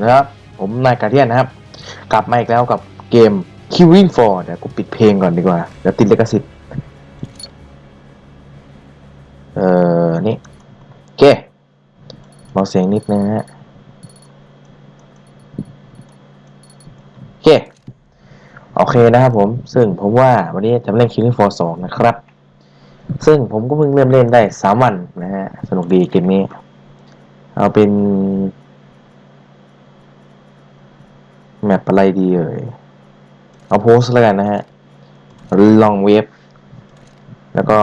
นะครับ ผมนายกาเดียนนะครับ กลับมาอีกแล้วกับเกม Killing for เดี๋ยวกูปิดเพลงก่อนดีกว่า เดี๋ยวติดลิขสิทธิ์เอ่อ นี่โอเคเบาเสียงนิดนึงฮะโอเค โอเคนะครับผม ซึ่งผมว่าวันนี้จะเล่น Killing Floor 2 นะครับ ซึ่งผมก็เพิ่งเริ่มเล่นได้ 3 วันนะฮะ สนุกดีเกมนี้ เอาเป็น แมปอะไรดีเอ่ย เอาโพสแล้วกันนะฮะ ลองเวฟแล้วก็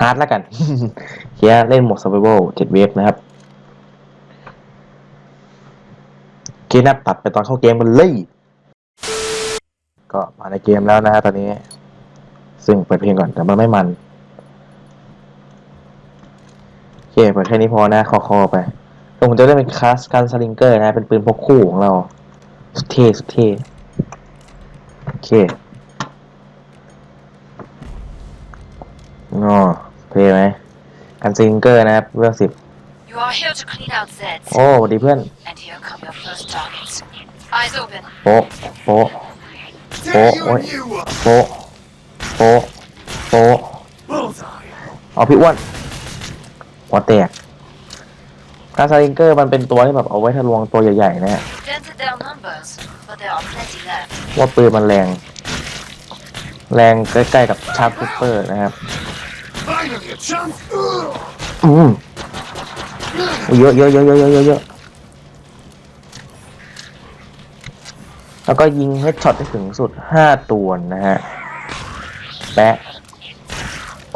ฮาร์ดแล้วกันเฮียเล่นหมด survival 7เวฟนะครับโอเคนะตัดไปตอนเข้าเกมกันเลย ก็มาในเกมแล้วนะฮะตอนนี้ ซึ่งเปิดเพลงก่อนแต่มันไม่มันโอเคเปิดแค่นี้พอนะคอคอไป ผมจะได้เป็นคลาสการสลิงเกอร์นะ เป็นปืนพกคู่ของเรา สุดเท่สุดเท่โอเคอ๋อเท่ไหมการสลิงเกอร์นะครับเรื่องสิบ You are here to clean out Zeds. โอ้สวัสดีเพื่อน And here come your first targets. Eyes open. โป๊ะโป๊ะ Take Oh, you wait. and you up. โป๊ะโป๊ะโป๊ะ Bullseye. เอาพี่อ้วนหัวแตก การสลิงเกอร์มันเป็นตัวที่แบบเอาไว้ทะลวงตัวใหญ่ๆนะฮะ Dented their numbers, but there are plenty left. ว่าปืนมันแรง แรงใกล้ๆกับชาร์ปคูเปอร์นะครับ Finally a chance. Ugh. อืมเยอะเยอะเยอะเยอะเยอะเยอะเยอะแล้วก็ยิงเฮดช็อตได้ถึงสุดห้าตัวนะฮะ แปะ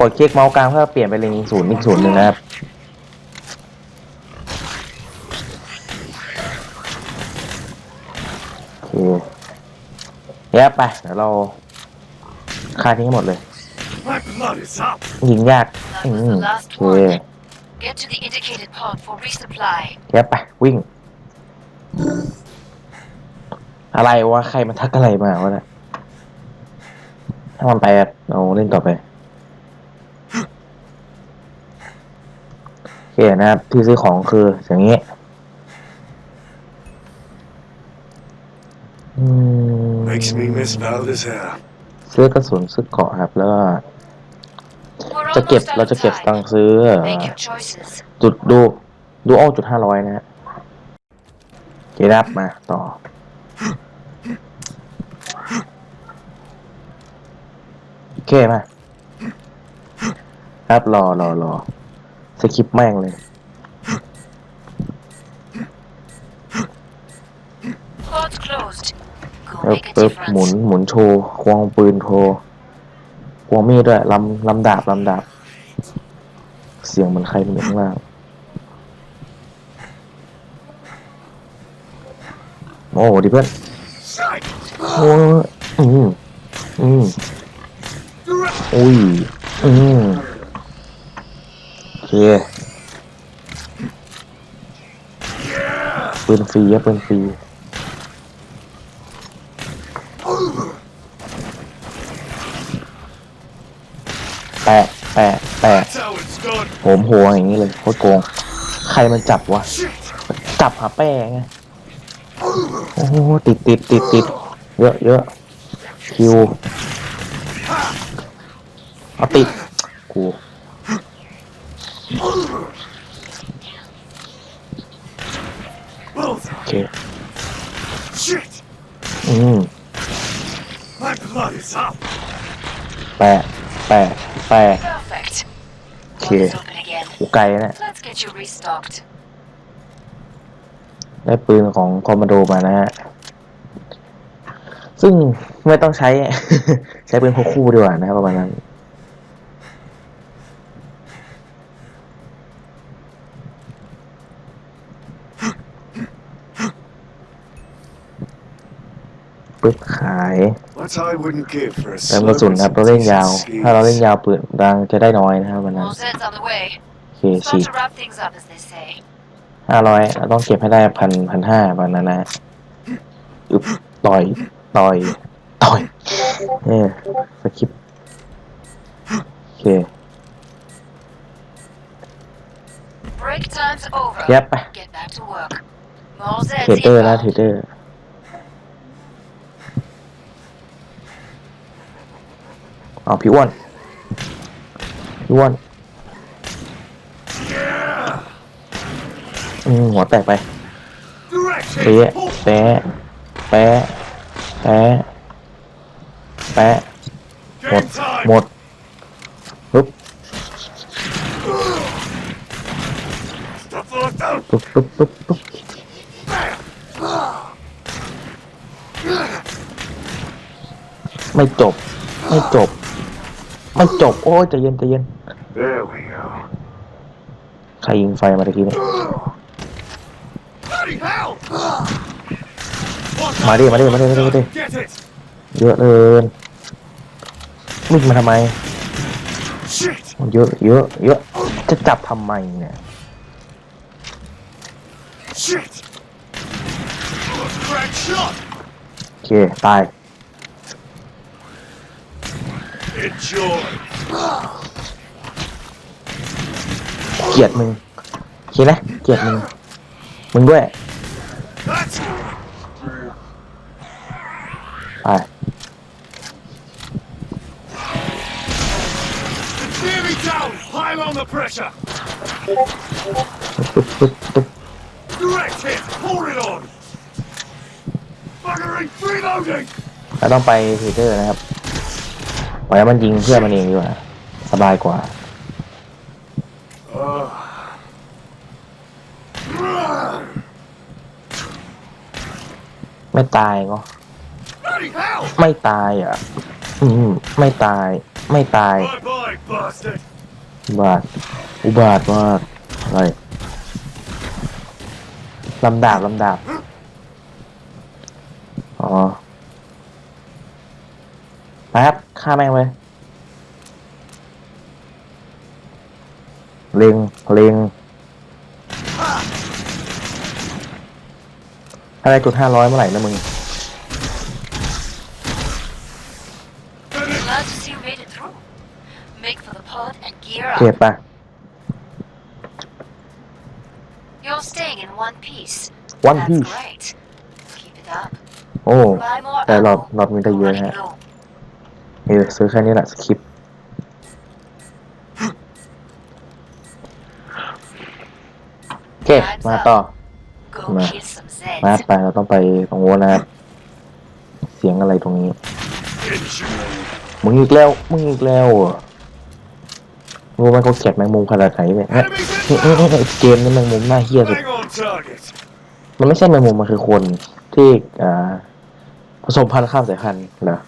กดคลิกเมาส์กลางเพื่อเปลี่ยนไปเล็งศูนย์อีกศูนย์หนึ่งนะครับ แยบไปเดี๋ยวเราฆ่าทิ้งให้หมดเลย My blood is up. ยิงยาก That อื was ม the โอ last เค one. Get to the indicated pod for resupply. แยบไป วิ่ง อะไรวะ ใครมาทักอะไรมาวะเนี่ยถ้ามันไปอะเราเล่นต่อไป โอเคนะครับที่ซื้อของคืออย่างนี้ อืม Makes me miss Valda's hair. ซื้อกระสุนซื้อเกราะครับแล้วก็ We're จะเก็บ almost out เรา of จะเก็บตัง time. ค์ซื้อเอ่อ Make your choices. จุดดูดูโอจุดห้าร้อยนะฮะเกรับมาต่อ โอเคมาครับรอรอรอสคริปต์แม่งเลย ปึ๊บ make a ปึ๊บหมุน difference. หมุนโชว์ควงปืนโชว์ควงมีดด้วยลำลำดาบลำดาบ เสียงเหมือนใครมันอยู่ข้างล่างโอ้ดีเพื่อน Sight. โอ้ยอืมอืม Direct. อุ้ยอืมโอเคปืนฟรีอะปืนฟรี แปะแปะแปะโหมหัวอย่างนี้เลยโคตรโกง ใครมันจับวะ จับหาแป้ไงโอ้โหติดติดติดติดเยอะเยอะคิวเอาติดกูโอเคอืมแปะ แปะแปะ Perfect. Okay. Pod is open again. กูไกลนะ Let's get you restocked. ได้ปืนของคอมมานโดมานะฮะ ซึ่งไม่ต้องใช้ ใช้ปืนพกคู่ดีกว่านะครับประมาณนั้น ปึ๊บขาย What I wouldn't give for a เติมกระสุนครับเราเล่นยาว skis. ถ้าเราเล่นยาวปืนดังจะได้น้อยนะครับวันนั้น More Zeds on the way. โอเคฉี Start ก to wrap things up, as they say. ห้าร้อยเราต้องเก็บให้ได้พันพันห้าวันนั้นนะอึบต่อยต่อยต่อยเออสคริปต์โอเค Break time's over. Yep. Get back to work. Small เทรด Zeds เดอร์นะเทร inbound. ดเดอร์ เอาพี่อ้วนพี่อ้วนอืมหัวแตกไปเป๊ะแปะแปะแปะแปะหมดหมดปุ๊บปุ๊บปุ๊บปุ๊บปุ๊บไม่จบ ไม่จบ ไม่จบ โอ้ยใจเย็นใจเย็น There we go. ใครยิงไฟมาตะกี้เนี่ย Bloody hell! What มาดิ มาดิ มาดิ มาดิมาดิ Get it! เยอะเลยวิ่งมาทำไม Shit! เยอะเยอะเยอะ จะจับทำไมเนี่ย Shit! Crack shot! โอเค ตาย Enjoy! เกลียดมึงโอเคนะเกลียดมึง มึงด้วย That's ไป It's nearly down! Pile on the pressure! ปุ๊บปุ๊บปุ๊บ Direct hit! Pour it on! Buggering! Reloading! เราต้องไปเทรดเดอร์นะครับ ปล่อยให้มันยิงเพื่อนมันเองดีกว่า สบายกว่าไม่ตายก็ไม่ตายอะ อืมไม่ตาย ไม่ตาย บาท อุบาทมากอะไรลำดาบลำดาบ อ๋อ ไปครับฆ่าแม่งเลยเล็งเล็งอะไรจุดห้าร้อยเมื่อไหร่นะมึง Glad to see you made it through. Make for the pod and gear เก็บ up. ปะ You're staying in one piece. One That's piece. great. Keep it up. โอ้ Buy more แต่รอบ ammo. รอบนี้ได้เยอะ We're นะฮะ running low. เออซื้อแค่นี้แหละสคริปต์โอเคมาต่อ Go Nah. kill some มา Zeds. ไปเราต้องไปตรงโน้นนะครับเสียงอะไรตรงนี้ Enjoy! มึงอีกแล้ว มึงอีกแล้วเหรอรู้ไหมเขาเกลียดแมงมุมขนาดไหนเนี่ยเนี่ย Enemies นี่นี่ inbound! นี่เกมนี้แมงมุมน่าเฮี้ยสุด Hang on target! มันไม่ใช่แมงมุมมันคือคนที่อ่าผสมพันธุ์ข้ามสายพันธุ์เหรอ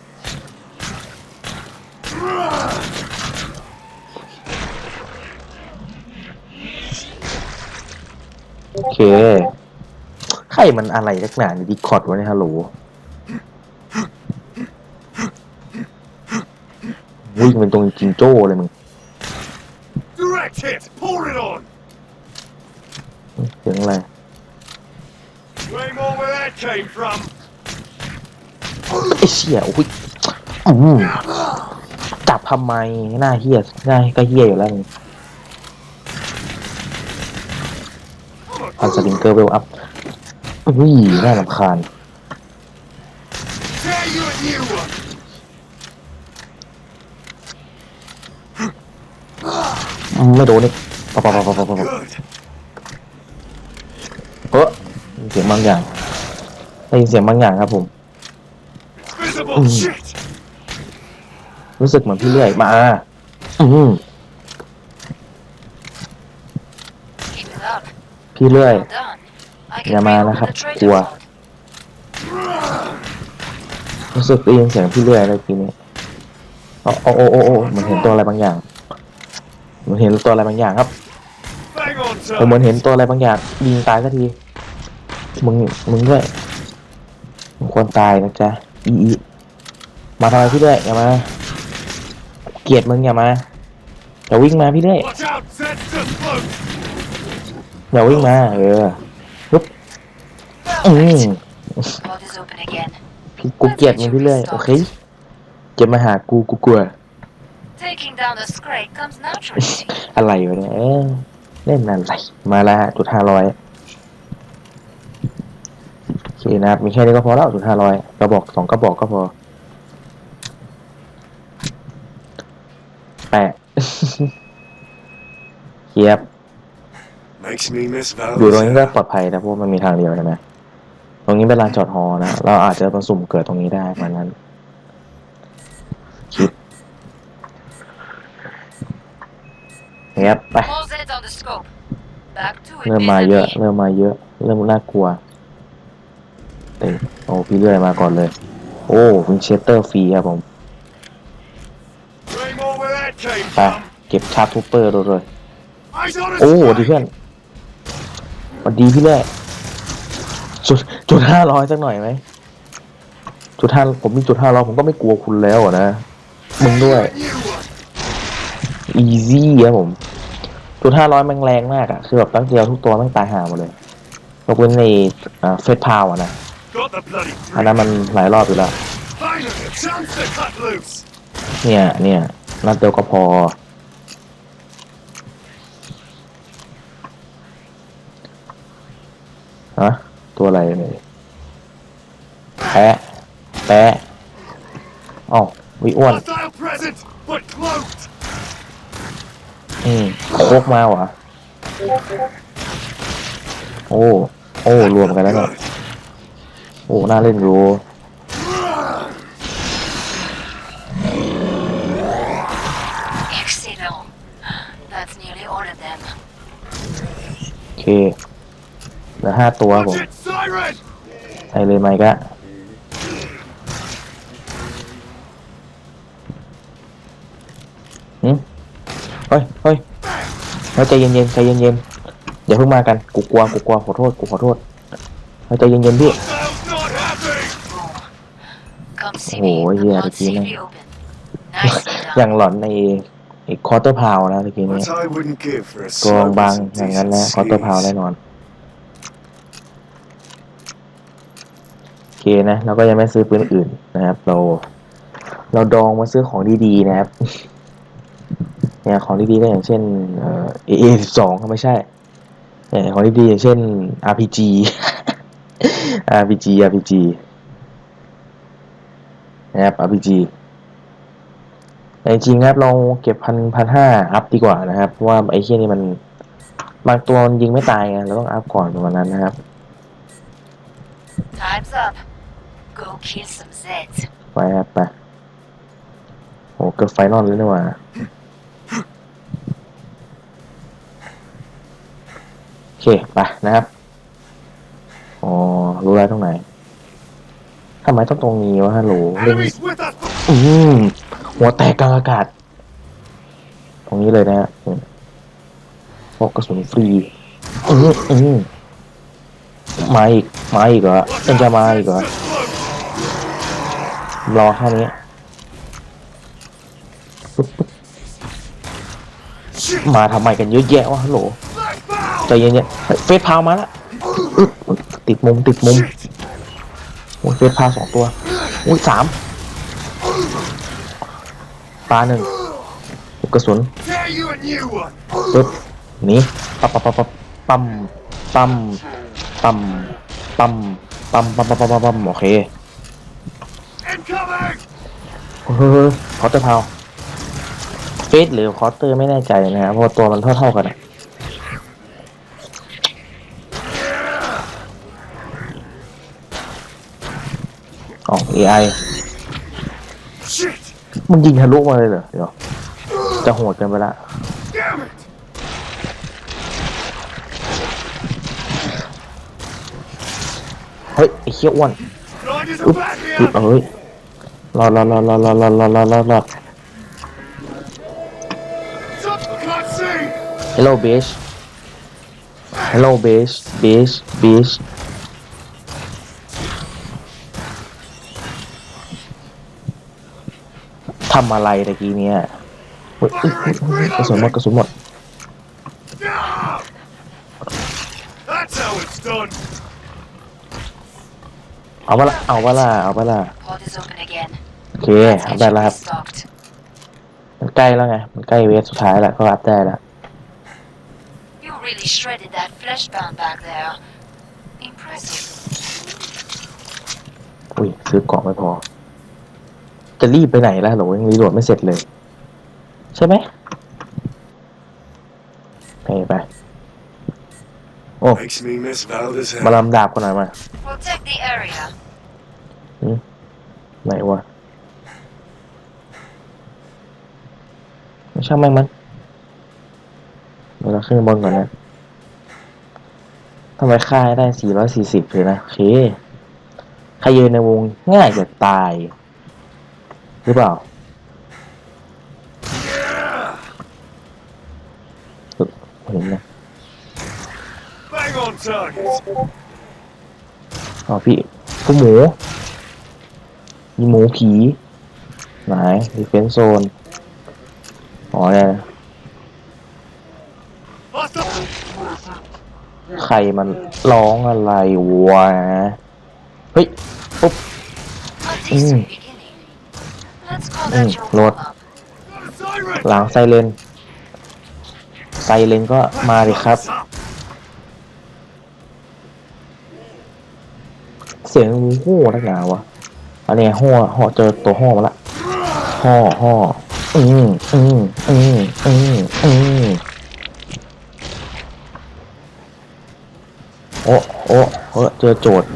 โอเค ใครมันอะไรนักหนาในดิคอร์ดวะเนี่ยฮัลโหลวิ่งเป็นตรงจิงโจ้เลยมึง Direct hit! Pour it on! เสียงอะไร Way more where that came from! ไอ้เชี่ยอุ้ยอื้อหือจับทำไมหน้าเฮี้ยหน้าก็เฮี้ยอยู่แล้วมึง พันสลิงเกอร์เวลอัพอุ้ยน่าลำคาญ Tear you a new one! อืมไม่โดนนี่ปะปะปะปะปะปะเฮ้ยมีเสียงบางอย่างได้ยินเสียงบางอย่างครับผม รู้สึกเหมือนพี่เลื่อยมาอืม Keep it up. พี่เลื่อย Well done. I can Yeah, bring man, over I have the trader to, uh, pod. รู้สึกได้ยินเสียงพี่เลื่อยอะไรทีนี้โอ้โอ้โอ้โอ้โอ้เหมือนเห็นตัวอะไรบางอย่างเหมือนเห็นตัวอะไรบางอย่างครับ Bang on ผมเหมือน target! เห็นตัวอะไรบางอย่างยิงตายสักที มึง มึงด้วยมึงควรตายนะจ๊ะอีอีมาทำไมพี่ด้วยอย่ามา เกลียดมึงอย่ามาอย่าวิ่งมาพี่ด้วย Watch out! Zeds to float! อย่าวิ่งมา เออปึ๊บอืม Pod is open again. พี่กูเกลียดมึงพี่เลยโอเคจะมาหากูกูกลัว Taking down the scrape comes naturally to you. อะไรวะเนี่ยเอ้ยเล่นอะไร มาแล้วฮะจุดห้าร้อยโอเคนะครับมีแค่นี้ก็พอแล้วจุดห้าร้อยกระบอกสองกระบอกก็พอ แปะเคียบ Makes me miss อยู่ตรงนี้ก็ Valdez. ปลอดภัยนะเพราะว่ามันมีทางเดียวใช่ไหมตรงนี้เป็นลานจอดฮอนะ เราอาจจะมาสุ่มเกิดตรงนี้ได้ประมาณนั้น คิดเงียบไป All Z on the scope. Back to it. เริ่มมาเยอะ vis-a-vis. เริ่มมาเยอะ เริ่มน่ากลัวเต็โอ้พี่เลื่อยมาก่อนเลย โอ้วินเชสเตอร์ฟรีครับผม Way more where that came ไป from. เก็บชาร์จทูเปอร์เลย Eyes on a โอ้ดี strike. เพื่อนส วัสดีพี่เล่จุดจุดห้าร้อยสักหน่อยไหมจุดห้าผมมีจุดห้าร้อยผมก็ไม่กลัวคุณแล้วอะนะมึงด้วย อีซี่ครับผม จุดห้าร้อยมันแรงมากอะคือแบบตั้งเดียวทุกตัวม่งตายห่าหมดเลยยกเว้นในเฟสพาวอะนะอันนั้นมันหลายรอบอยู่แล้ว เนี่ยเนี่ยนัดเดียวก็พอ ฮะตัวอะไรเนี่ยแปะแปะเอ้าวิอ้วน Hostile present, but cloaked. อืมโคกมาว่ะโอ้ โอ้ รวมกันแล้วเนี่ย Good. โอ้ น่าเล่นรู้ Excellent. That's nearly all of them. โอเค เหลือห้าตัวผม Watch it, siren. ใส่เลยไหมกะหืมเฮ้ยเฮ้ยเฮ้ยใจเย็นๆใจเย็นๆอย่าเพิ่งมากันกูกลัวกูกลัวขอโทษกูขอโทษเฮ้ยใจเย็นๆพี่ Hostiles not happy. Come see Oh, me. The yeah, blood the demon. safely open. Nicely อย่าง done. หลอนในอีกคอร์เตอร์พาวนะเมื่อกี้นี้ What I wouldn't give for a กอง slow บาง and อย่างนั้น decent นะคอร์เตอร์พาว squeeze. แน่นอน โอเค นะเราก็ยังไม่ซื้อปืนอื่นนะครับ เรา เราดองมาซื้อของดีๆนะครับเนี่ยของดีๆก็อย่างเช่นเอ่อ AA สิบสองไม่ใช่เนี่ยของดีๆอย่างเช่น RPG RPG RPG นะครับ RPG แต่จริงๆนะครับเราเก็บพันพันห้าอัพดีกว่านะครับเพราะว่าไอ้เคี้ยนี่มันบางตัวยิงไม่ตายไงเราต้องอัพก่อนประมาณนั้นนะครับ Time's up. Go kill some Zeds. ไปครับไปโหเกือบไฟนอลแล้วนี่หว่า โอเค ไปนะครับ อ๋อ รู้แล้วตรงไหน ทำไมต้องตรงนี้วะฮัลโหลเล่น Enemies with us. อืมหัวแตกกลางอากาศ ตรงนี้เลยนะฮะอืมพวกกระสุนฟรีอืมอืมมาอีก มาอีกเหรอ Watch ยังจะ out, มาอีกเหรอ Zeds to cloak. รอแค่นี้มาทำไมกันเยอะแยะวะฮัลโหลใจเย็นๆเฟสพาวมาแล้วติดมุมติดมุมโอ้ยเฟสพาวสองตัวอุ้ยสามปลาหนึ่งเก็บกระสุนปึ๊บนีปั๊บปั๊บปั๊บปั๊บปั๊มปั๊มปั๊มปั๊มปั๊มปั๊มปั๊มปั๊มปั๊มปั๊มโอเค เฮ้ยคอร์เตอร์พาวเฟสหรือคอร์เตอร์ไม่แน่ใจนะครับเพราะตัวมันเท่าๆกันอะอ๋อ AI มึงยิงทะลุมาเลยเหรอ เดี๋ยว จะโหดกันไปละเฮ้ย ไอ้เขี้ยวอ้วนอุ๊บอุ๊บเฮ้ย รอดรอดรอดรอดรอดรอดรอดรอดรอดรอด Hello bitch Hello bitch bitch bitch ทำอะไรตะกี้เนี่ยเฮ้ยอุ๊ยอุ๊ยอุ๊ยกระสุนหมดกระสุนหมด That's how it's done. เอาเวละเอาเวละเอาเวละ Pod is open again. โอ เค Let's อัพ get ได้ you แล้วครับ restocked. มันใกล้แล้วไง มันใกล้เวฟสุดท้ายแล้วก็อัพได้แล้ว You really shredded that flesh bound back there. Impressive. อุ้ยซื้อเกาะไม่พอ จะรีบไปไหนล่ะโหลยังรีโหลดไม่เสร็จเลย ใช่ไหมไปไป โอ้ Makes me miss Valda's มา head. ลำดาบกันหน่อยมา Protect the area. ไหนวะไม่ ช่างแม่งมันเดี๋ยวเราขึ้นบนก่อนนะทำไมค่าให้ได้440เลยนะโอเคใครยืนในวงง่ายจะตาย หรือเปล่าเห็นนะ Bang on target. อ๋อพี่ผู้หมู มีหมูผี ไหนดีเฟนโซน อ๋อเนี่ยใครมันร้องอะไรวะ เฮ้ย ปุ๊บ A decent beginning. Let's call that Mm, your Lord. warm-up. Got a siren. หลังไซเรน ไซเรนก็มาดิครับ เสียงงูโห่นักหนาวะ อันนี้ห่อห่อเจอตัวห่อมาละห่อห่อ อืมอืมอืมอืมอืมโอ้โอ้เออเจอโจทย์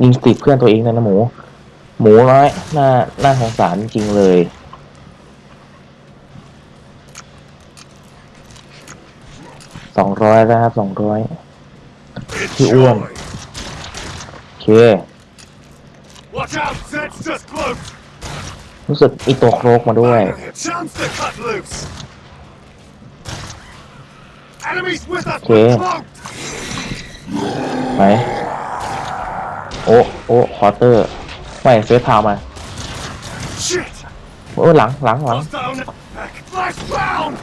ยิงสติดเพื่อนตัวเองนะนะหมู หมูน้อยน่าน่าสงสารจริงเลย สองร้อยนะครับสองร้อย Enjoy. โอเค Watch out, Zed's just close. รู้สึกอีตัวโครกมาด้วย Chance to cut loose. Enemies with us. Okay. We're cloaked. ไหน โอ้ โอ้คอเตอร์ ไม่เฟสพาวมา Shit. โอ้ยหลังหลังหลัง Hostile. ne- Back. Flash bound.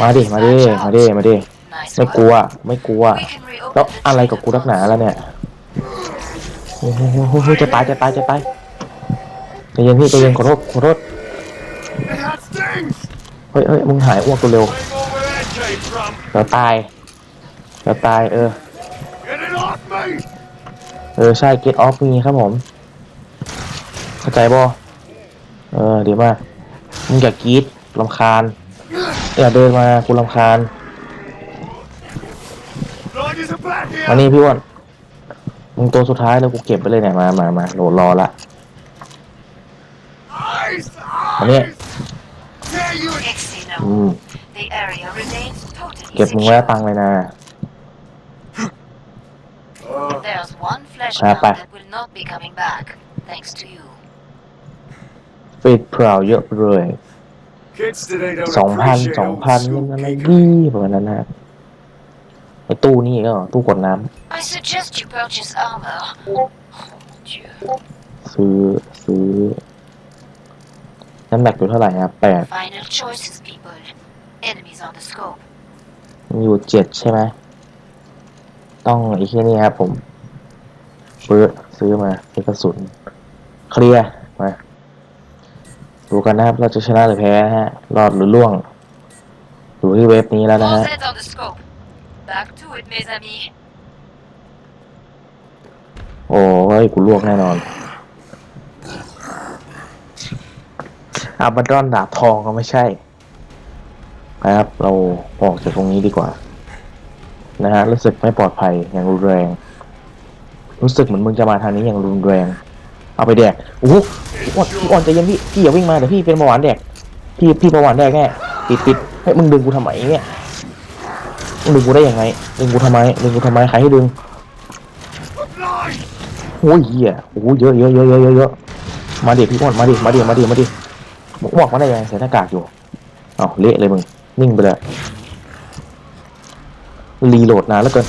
Nearly มาดิ cleared มา this ดิ batch มา out. ดิ มาดิ Nice ไม่ work. กลัว ไม่กลัว We can reopen แล้ว the อะไรกับกูนักหนาแล้วเนี่ยโอ้โหโอ้โหจะตาย จะตาย จะตาย ใจเย็นพี่ใจเย็นขอโทษขอโทษ It had stings. เฮ้ยเฮ้ยมึงหายอ้วกตัวเร็ว Way more where that came from. เดี๋ยวตายเดี๋ยวตายเออ Get it off me. เออใช่ get off มีครับผม เข้าใจบ่เออดีมากมึงอย่ากรีดลำคาญอย่าเดินมากูลำคาญ Blind is a bat มา here. นี่พี่อ้วนมึงตัวสุดท้ายแล้วกูเก็บไปเลยเนี่ยมามามาโหลดรอละ Eyes. มานี่ Eyes. Dare you อืม The area remains totally เก็บมึงไว้ secure. ตังค์เลยนะ There's one flesh Ah, now bye. that will not be coming back, thanks to you. เฟดพราวเยอะไปเลย Kids today don't สองพัน appreciate สอง old พัน school อะไร geekery. ดีประมาณนั้นนะไอตู้นี่ก็ตู้กดน้ I suggest you purchase armor. Oh, Dieu. ำซื้อซื้อ น้ำหนักอยู่เท่าไหร่ครับแปด Final choices, people. Enemies on the scope. มีอยู่เจ็ดใช่ไหม ต้องไอ้แค่นี้ครับผมซื้อซื้อมาเป็นกระสุน เคลียร์ มา ดูกันนะครับเราจะชนะหรือแพ้นะฮะ รอดหรือล่วง ดูที่เว็บนี้แล้วนะ All ฮะ heads on the scope. Back to it, mes amis. โอ้ยกูลวกแน่นอน อาบัดดอนดาบทองก็ไม่ใช่นะครับ เราออกจากตรงนี้ดีกว่า นะฮะรู้สึกไม่ปลอดภัยอย่างรุนแรง รู้สึกเหมือนมึงจะมาทางนี้อย่างรุนแรง เอาไปแดกโอ้โหพี่อ่อนพี่อ่อนใจเย็นพี่พี่อย่าวิ่งมาเดี๋ยวพี่เป็นเบาหวานแดกพี่พี่เบาหวานแดกแน่ติดติดเฮ้ยมึงดึงกูทำไมเนี่ยมึงดึงกูได้ยังไงดึงกูทำไมดึงกูทำไมใครให้ดึงโอ้ยเหี้ยโอ้เยอะเยอะเยอะเยอะเยอะมาดิพี่อ้วนมาดิมาดิมาดิมาดิมึง บอกมาได้ยังใส่หน้ากากอยู่อ้าเละเลยมึง นิ่งไปเลยรีโหลดนานแล้วเกิน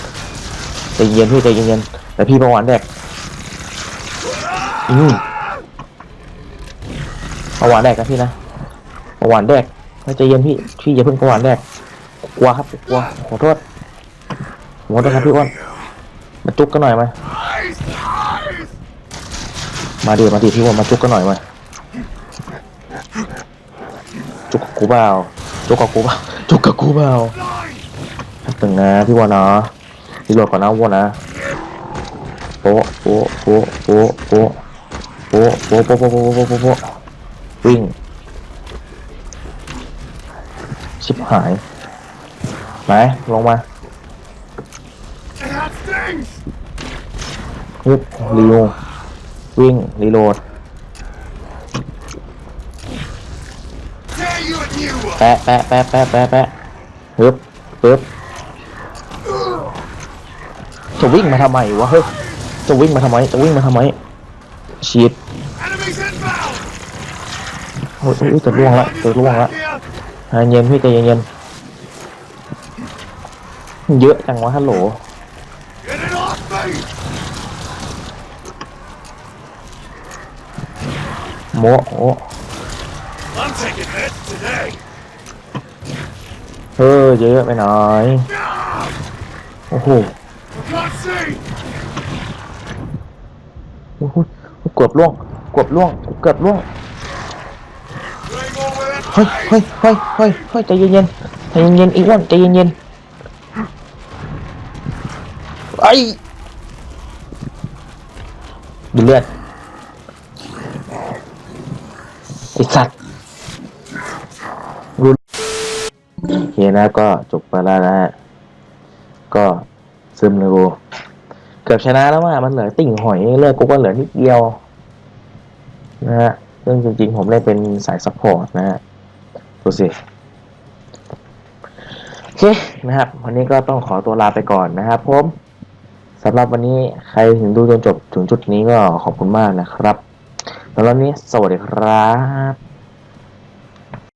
ใจเย็นพี่ใจเย็นๆแต่พี่ประวันแดกอืมประวันแดกนะพี่นะประวันแดกให้ใจเย็นพี่พี่อย่าเพิ่งประวันแดกกลัวครับกลัวขอโทษขอโทษครับพี่อ้วนมาจุกกันหน่อยมา Eyes. Eyes. มาดิมาดิพี่ว่ามาจุกกันหน่อยมาจุ กูเปล่าจุกกับกูเปล่าจุกกับกูเปล่าตึงนะพี่ว่านะรีโหลดก่อนนะวัวนะ Yeah. ป๊ะโป๊ะโป๊ะโป๊ะโป๊ะโป๊ะโป๊ะโป๊ะโป๊ะโป๊ะโป๊ะโป๊ะโป๊ะวิ่งชิบหายไหนลงมาฮึบรีโววิ่งรีโหลด Dare you a new one! แปะแปะแปะแปะแปะแปะฮึบปึ๊บจะวิ่งมาทำไมวะเฮ้ยจะวิ่งมาทำไมจะวิ่งมาทำไมฉีดโอ้ยโอ้ยจะล่วงละจะล่วงละ Here! ใจเย็นพี่ใจเย็นเยอะจังวะฮัลโหลโมโอ้ I'm taking hits today! เออเยอะไปหน่อย Ah! โอ้โห For God's sake! โอ้โหเกือบล่วงเกือบล่วงเกือบล่วง Claymore with that เฮ้ยเฮ้ยเฮ้ยเฮ้ยเฮ้ยใจเย็นๆใจเย็นๆอีอ้วนใจเย็นๆไอ้ดูเลือดไอสัตว์ดูโอ เคนะก็จบไปแล้วนะฮะก็ซึมเลยกูเกือบชนะแล้วว่ามันเหลือติ่งหอยเลือกูก็เหลือนิดเดียวนะฮะซึ่งจริงๆผมเล่นเป็นสายซัพพอร์ตนะฮะดูสิโอเคนะครับ วันนี้ก็ต้องขอตัวลาไปก่อนนะครับผมสำหรับวันนี้ใครถึงดูจนจบถึงจุดนี้ก็ขอบคุณมากนะครับสำหรับวันนี้สวัสดีครับ